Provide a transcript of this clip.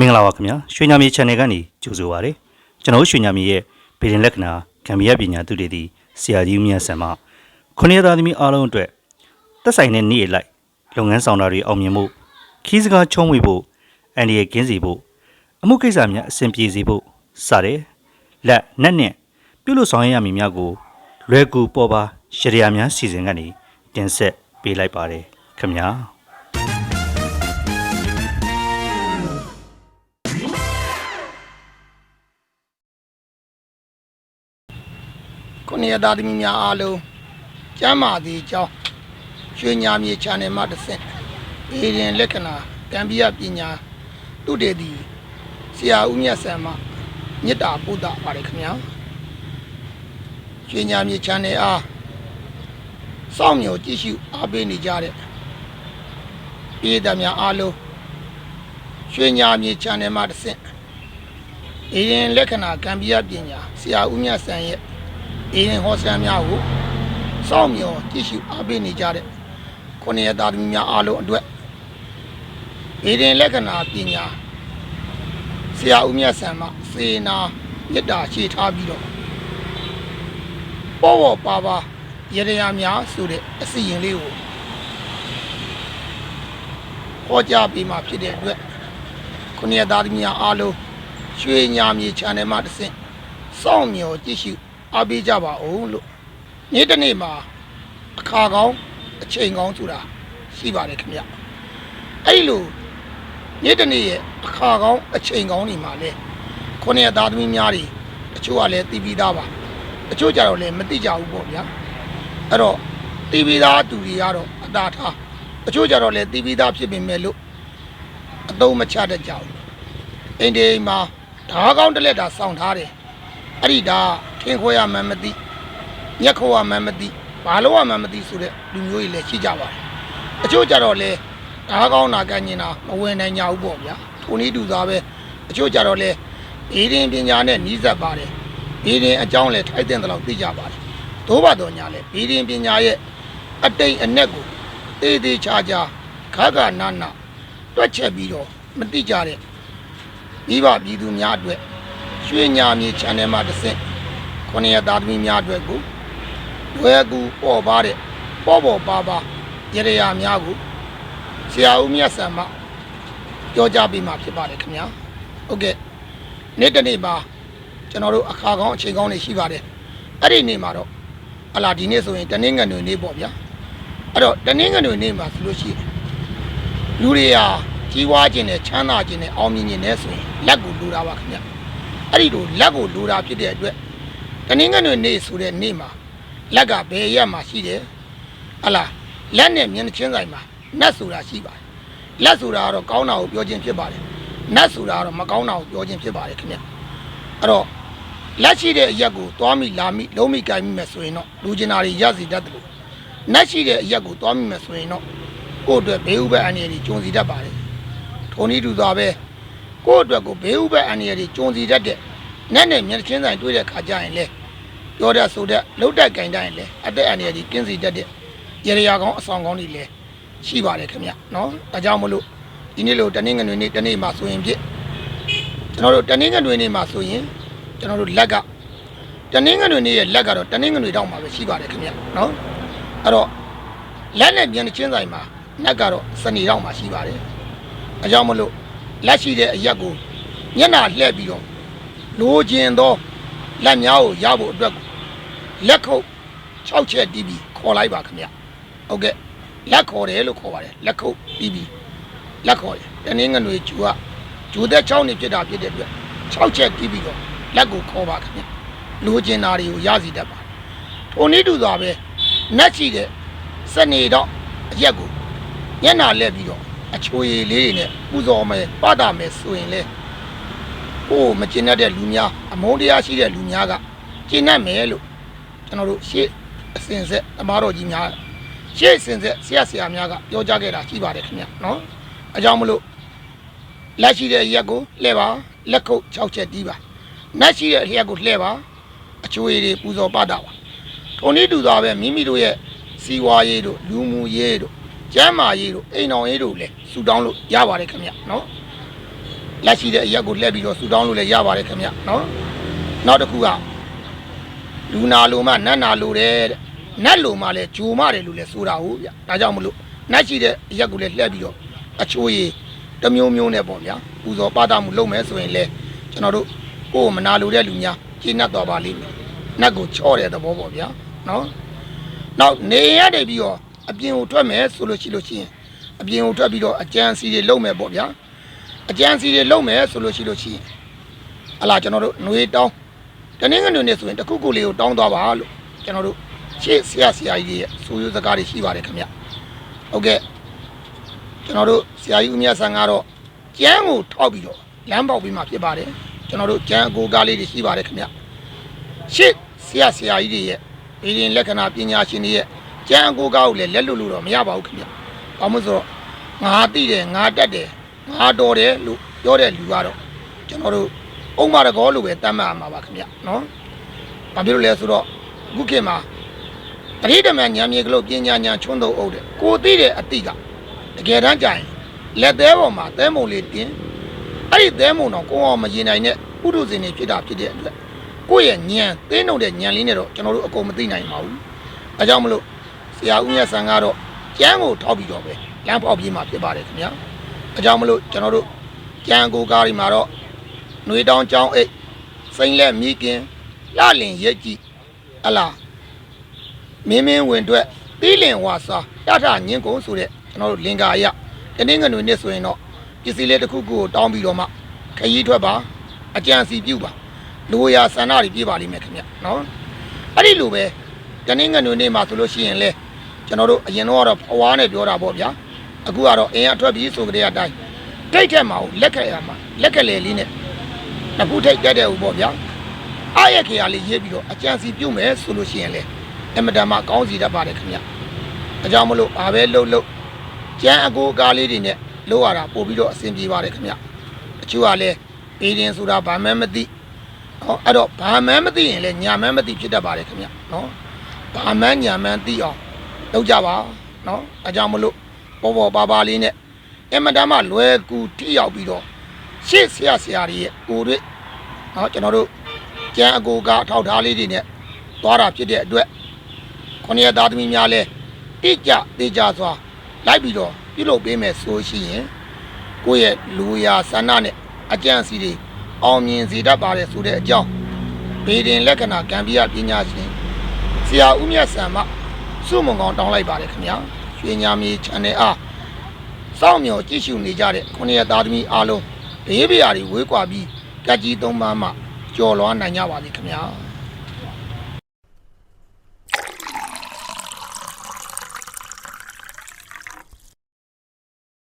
မင်္ဂလာပါခင်ဗျာရွှေညာမြေ channel ကနေကြိုဆိုပါရစေကျွန်တော်တို့ရွှေညာမြေရဲ့ဗီဒီယိုလက္ခဏာကံမီယပညာသူတွေသည်ဆရာကြီးဦးမြတ်ဆန်မှခုနှစ်သားသမီးအားလုံးအတွက်သက်ဆိုင်တဲ့နေ့ရက်လိုက်လုပ်ငန်းဆောင်တာတွေအောင်မြင်ဖို့ခီးစကားချုံးဝေဖို့အန်ဒီရဲ့ကင်းစီဖို့အမှုကိစ္စများအဆင်ပြေစေဖို့စတဲ့လက်နက်နဲ့ပြုလို့ဆောင်ရွက်ရမည်များကိုလွယ်ကူပေါ်ပါရှရယာများစီစဉ်ကနေတင်ဆက်ပေးလိုက်ပါတယ်ခင်ဗျာ ခုနှစ်ရက်သားသမီးများအားလုံးကျမ်းမာသည်ကြောင်းရွှေညာမြေ channel မှာတစ်ဆင့်အေရင်လက္ခဏာကံပြပညာတုတေသည်ဆရာဦးမြတ်ဆန်မှမေတ္တာပို့တာပါတယ်ခင်ဗျာရွှေညာမြေ channel အားစောင့်မျှော်ကြည့်ရှုအားပေးနေကြတဲ့ပြည်သူများအားလုံးရွှေညာမြေ channel မှာတစ်ဆင့်အေရင်လက္ခဏာကံပြပညာဆရာဦးမြတ်ဆန်ရဲ့ အေရင်ဟောစတန်များကိုစောင့်မျှော်ကြည့်ရှုအားပေးနေကြတဲ့ခုနှစ်ရသားသမီးများအားလုံးအတွက်အေရင်လက္ခဏာပညာဆရာဦးမြတ်ဆန်မှစေနာမေတ္တာရှိထားပြီးတော့ပေါ်ပေါ်ပါပါရတရားများဆိုတဲ့အစီရင်လေးကိုဟောကြားပေးမှဖြစ်တဲ့အတွက်ခုနှစ်ရသားသမီးများအားလုံးရွှေညာမြေ channel မှာတစ်ဆင့်စောင့်မျှော်ကြည့်ရှု အားပေးကြပါဦးလို့နေ့တစ်နေ့မှာအခါကောင်းအချိန်ကောင်းဆိုတာရှိပါတယ်ခင်ဗျအဲ့ဒီလိုနေ့တစ်နေ့ရဲ့အခါကောင်းအချိန်ကောင်းတွေမှာလဲခုနှစ်ရက်သားသမီးများတွေတချို့ကလည်းတည်ပြီးသားပါတချို့ကြတော့လည်းမသိကြဘူးပေါ့ဗျာအဲ့တော့တည်ပြီးသားသူတွေကတော့အသာထားတချို့ကြတော့လည်းတည်ပြီးသားဖြစ်ပေမဲ့လို့အသုံးမချတတ်ကြဘူးအိမ်ဒီအိမ်မှာဓားကောင်းတစ်လက်တာစောင့်ထားတယ်အဲ့ဒီဒါ ထင်ခွဲရမှန်းမသိညက်ခိုးရမှန်းမသိဘာလို့ရမှန်းမသိဆိုတဲ့လူမျိုးတွေလည်းရှိကြပါတယ်အချို့ကြတော့လေဓာကောင်းနာကညင်တာမဝင်နိုင်ကြဘူးပေါ့ဗျာထိုနည်းတူသားပဲအချို့ကြတော့လေဘေးရင်ပညာနဲ့နီးစပ်ပါတယ်ဘေးရင်အကြောင်းလည်းထိုက်တဲ့လောက်သိကြပါတယ်သို့ပါတော့ညာလေဘေးရင်ပညာရဲ့အတိတ်အနက်ကိုသေးသေးချာချာခါခါနာနာတွက်ချက်ပြီးတော့မသိကြတဲ့မိဘပြည်သူများအတွက်ရွှေညာမြေ channel မှာတစ်ဆင့် ခုနှစ်ရက်သားသမီးများအတွက်ကိုလွယ်ကူပေါ်ပါတဲ့ပေါ်ပေါ်ပါပါရရရာများကိုဆရာဦးမြတ်ဆန်မှပြောကြားပေးမှာဖြစ်ပါတယ်ခင်ဗျာဟုတ်ကဲ့နေ့တစ်နေ့မှာကျွန်တော်တို့အခါကောင်းအချိန်ကောင်းတွေရှိပါတယ်အဲ့ဒီနေ့မှာတော့အလားဒီနေ့ဆိုရင်တနင်္ဂနွေနေ့ပေါ့ဗျာအဲ့တော့တနင်္ဂနွေနေ့မှာဆိုလို့ရှိရင်လူတွေဟာကြီးဝါခြင်းနဲ့ချမ်းသာခြင်းနဲ့အောင်မြင်ခြင်းနဲ့ဆိုရင်လက်ကိုလူတာပါခင်ဗျာအဲ့ဒီလိုလက်ကိုလိုတာဖြစ်တဲ့အတွက် တနင်္ဂနွေနေ့ဆိုတဲ့နေ့မှာလက်ကဘယ်ရက်မှာရှိတယ်ဟလာလက်နဲ့မျက်နှာချင်းဆိုင်မှာနတ်ဆိုတာရှိပါတယ်လက်ဆိုတာကတော့ကောင်းတာကိုပြောခြင်းဖြစ်ပါတယ်နတ်ဆိုတာကတော့မကောင်းတာကိုပြောခြင်းဖြစ်ပါတယ်ခင်ဗျအဲ့တော့လက်ရှိတဲ့အရက်ကိုသွားမိလာမိလုံးမိကြိုင်မိမယ်ဆိုရင်တော့လူကျင်နာတွေရစီတတ်တယ်လို့နတ်ရှိတဲ့အရက်ကိုသွားမိမယ်ဆိုရင်တော့ကိုယ့်အတွက်ဘေးဥပ္ပအန္တရာယ်ကြီးကြုံစီတတ်ပါတယ်ထုံနည်းတူသွားပဲကိုယ့်အတွက်ကိုဘေးဥပ္ပအန္တရာယ်တွေကြုံစီတတ်တဲ့နက်နဲ့မျက်ချင်းဆိုင်တွေ့တဲ့ခါကျရင်လေ ပြောတဲ့ဆိုတဲ့လှုပ်တဲ့ကင်တိုင်းလေအသက်အန္တရာယ်ကြီးကင်းစီတတ်တဲ့ရေရရာကောင်းအဆောင်ကောင်းတွေလည်းရှိပါတယ်ခင်ဗျနော်ဒါကြောင့်မလို့ဒီနေ့လိုတနင်္ဂနွေနေ့တနေ့မှာဆိုရင်ဖြစ်ကျွန်တော်တို့တနင်္ဂနွေနေ့မှာဆိုရင်ကျွန်တော်တို့လက်ကတနင်္ဂနွေနေ့ရဲ့လက်ကတော့တနင်္ဂနွေတောက်မှာပဲရှိပါတယ်ခင်ဗျနော်အဲ့တော့လက်နဲ့မျက်ချင်းဆိုင်မှာနက်ကတော့စနေတောက်မှာရှိပါတယ်အဲကြောင့်မလို့လက်ရှိတဲ့အရက်ကိုမျက်နှာလှည့်ပြီးတော့လိုချင်သောလက်များကိုရဖို့အတွက်ကို လက်ခုပ်6ချက်တီးပြီးခေါ်လိုက်ပါခင်ဗျဟုတ်ကဲ့လက်ခေါ်တယ်လို့ခေါ်ပါတယ်လက်ခုပ်တီးပြီးလက်ခေါ်တယ်တနင်္ဂနွေကျူကကျူသက်6နှစ်ဖြစ်တာဖြစ်တဲ့အတွက်6ချက်တီးပြီးတော့လက်ကိုခေါ်ပါခင်ဗျလိုချင်တာတွေကိုရစီတတ်ပါတယ်ထိုနည်းတူစွာပဲနတ်ရှိတဲ့စနေတော့အရက်ကိုမျက်နှာလှည့်ပြီးတော့အချိုရည်လေးတွေနဲ့ပူဇော်မယ်ပတာမယ်ဆိုရင်လေဟိုမကျင်တတ်တဲ့လူများအမုန်းတရားရှိတဲ့လူများကကျင်တတ်မယ်လို့ ကျွန်တော်တို့ရှေ့အစဉ်ဆက်အမားတော်ကြီးများရှေ့အစဉ်ဆက်ဆရာဆရာများကပြောကြားခဲ့တာရှိပါတယ်ခင်ဗျနော်အကြောင်းမလို့လက်ရှိတဲ့ရက်ကိုလှဲပါလက်ခုပ်6ချက်တီးပါနတ်ရှိတဲ့ရက်ကိုလှဲပါအချိုရည်တွေပူဇော်ပတာပါထုံနည်းတူစွာပဲမိမိတို့ရဲ့စီဝါရေးတို့လူမှုရေးတို့ကျမ်းမာရေးတို့အိမ်တော်ရေးတို့လည်းဆူတောင်းလို့ရပါတယ်ခင်ဗျနော်လက်ရှိတဲ့အရက်ကိုလှည့်ပြီးတော့ဆူတောင်းလို့လည်းရပါတယ်ခင်ဗျနော်နောက်တစ်ခုက လူနာလိုမှနတ်နာလိုတယ်တဲ့နတ်လိုမှလည်းဂျိုမတယ်လို့လည်းဆိုတာဟုတ်ဗျဒါကြောင့်မလို့နတ်ရှိတဲ့အရက်ကိုလည်းလှည့်ပြီးတော့အချိုးရည်တစ်မျိုးမျိုးနဲ့ပေါ့ဗျာပူဇော်ပါတာမှုလုပ်မယ်ဆိုရင်လည်းကျွန်တော်တို့ကိုယ်မနာလိုတဲ့လူများကျင့်납တော်ပါလိမ့်မယ်နတ်ကိုချော့တဲ့သဘောပေါ့ဗျာနော်နောက်နေရတဲ့ပြီးတော့အပြင်ကိုထွက်မယ်ဆိုလို့ရှိလို့ရှိရင်အပြင်ကိုထွက်ပြီးတော့အကြံစီတွေလုပ်မယ်ပေါ့ဗျာ အကြံစီတွေလုပ်မယ်ဆိုလို့ရှိလို့ရှိရင်ဟလာကျွန်တော်တို့ຫນွေတောင်း တနင်္ဂနွေနေ့ဆိုရင်တစ်ခုခုလေးကိုတောင်းသွားပါလို့ကျွန်တော်တို့ရှေ့ဆရာဆရာကြီးတွေရဲ့ဆိုရိုးစကားတွေရှိပါတယ်ခင်ဗျဟုတ်ကဲ့ကျွန်တော်တို့ဆရာကြီးဦးမြတ်ဆန်းကတော့ကျမ်းကိုထောက်ပြီးတော့လမ်းပေါက်ပြီးမှဖြစ်ပါတယ်ကျွန်တော်တို့ကျမ်းအကိုကားလေးတွေရှိပါတယ်ခင်ဗျရှေ့ဆရာဆရာကြီးတွေရဲ့ဗီဒီယင်လက္ခဏာပညာရှင်တွေရဲ့ကျမ်းအကိုကားကိုလည်းလက်လွတ်လို့တော့မရပါဘူးခင်ဗျဘာမှမဆိုတော့ငါသိတယ်ငါတတ်တယ်ငါတော်တယ်လို့ပြောတဲ့လူကတော့ကျွန်တော်တို့ အုံမရကောလို့ပဲတတ်မှတ်ရမှာပါခင်ဗျနော်။ဘာဖြစ်လို့လဲဆိုတော့အခုခေတ်မှာတတိတမန်ဉာဏ်မြေကလို့ပညာဉာဏ်ချွန်းတော့အုပ်တယ်။ကိုသိတဲ့အတိကတကယ်တမ်းကြရင်လက်သေးပေါ်မှာသဲမုံလေးတင်းအဲ့ဒီသဲမုံတော့ကိုအောင်မရင်နိုင်တဲ့ပုထုဇဉ်တွေဖြစ်တာဖြစ်တဲ့အတွက်ကိုယ့်ရဲ့ဉာဏ်သိနှုတ်တဲ့ဉာဏ်လေးနဲ့တော့ကျွန်တော်တို့အကုန်မသိနိုင်ပါဘူး။အဲကြောင့်မလို့ဆရာဦးမြတ်ဆန်ကတော့ကျမ်းကိုထောက်ပြီးတော့ပဲလမ်းပေါက်ပြေးမှာဖြစ်ပါတယ်ခင်ဗျာ။အကြောင်းမလို့ကျွန်တော်တို့ကြံကိုကားဒီမှာတော့ ຫນွေတောင်ကြောင်းအိတ်စိမ့်လက်မိခင်လှလင်ရက်ကြည့်အလားမင်းမင်းဝင်အတွက်တီးလင်ဝါစာတထညင်းကုန်ဆိုတဲ့ကျွန်တော်တို့လင်္ကာရတနင်္ဂနွေနေ့ဆိုရင်တော့ပစ္စည်းလေးတစ်ခုခုကိုတောင်းပြီးတော့မှခရီးထွက်ပါအကြံစီပြုပါလူရဆန္ဒတွေပြပါလိမ့်မယ်ခင်ဗျနော်အဲ့ဒီလိုပဲတနင်္ဂနွေနေ့မှာဆိုလို့ရှိရင်လေကျွန်တော်တို့အရင်တော့ကတော့အဝါနဲ့ပြောတာပေါ့ဗျာအခုကတော့အင်အားထွက်ပြီးဆိုကြတဲ့အတိုင်းတိတ်ထက်မှာကိုလက်ခက်ရမှာလက်ကလေးလေးနဲ့ နှစ်ခုထိတ်တက်တဲ့ဥပေါ့ဗျာအားရခေရလေးရေးပြီးတော့အကြံစီပြုတ်မယ်ဆိုလို့ရှိရင်လေအမတန်မှကောင်းစီတတ်ပါတယ်ခင်ဗျအကြောင်းမလို့ဘာပဲလှုပ်လှုပ်ကျန်းအကိုအကားလေးတွေနဲ့လှုပ်ရတာပို့ပြီးတော့အဆင်ပြေပါတယ်ခင်ဗျအချို့ကလည်းပေရင်ဆိုတာဘာမှမသိဟောအဲ့တော့ဘာမှမသိရင်လည်းညာမှမသိဖြစ်တတ်ပါတယ်ခင်ဗျနော်ဘာမှညာမှသိအောင်လုပ်ကြပါနော်အကြောင်းမလို့ပေါ်ပေါ်ပါပါလေးနဲ့အင်မတန်မှလွယ်ကူထိရောက်ပြီးတော့ရှေ့ဆရာဆရာတွေရဲ့ကိုယ်တွေ နော်ကျွန်တော်တို့ကျန်းအကိုကအထောက်ထားလေးတွေနဲ့သွားတာဖြစ်တဲ့အတွက်ခொနည်းသားသမီးများလဲတိကျတေချာစွာလိုက်ပြီးတော့ပြုလုပ်ပေးမယ်ဆိုရှိရင်ကိုယ့်ရဲ့လူရာဆန္ဒနဲ့အကြံစီတွေအောင်မြင်စေတတ်ပါတယ်ဆိုတဲ့အကြောင်းပေတင်လက္ခဏာကံပြပညာရှင်ဆရာဦးမြတ်ဆံမစုမုံကောင်တောင်းလိုက်ပါတယ်ခင်ဗျာရွှေညာမြေ channel အားစောင့်မျှော်ကြည့်ရှုနေကြတဲ့ခொနည်းသားသမီးအားလုံးဘေးပရာတွေဝေးကွာပြီး ကက်ကြီးသုံးပါးမှကြော်လွားနိုင်ကြပါစေခင်ဗျာ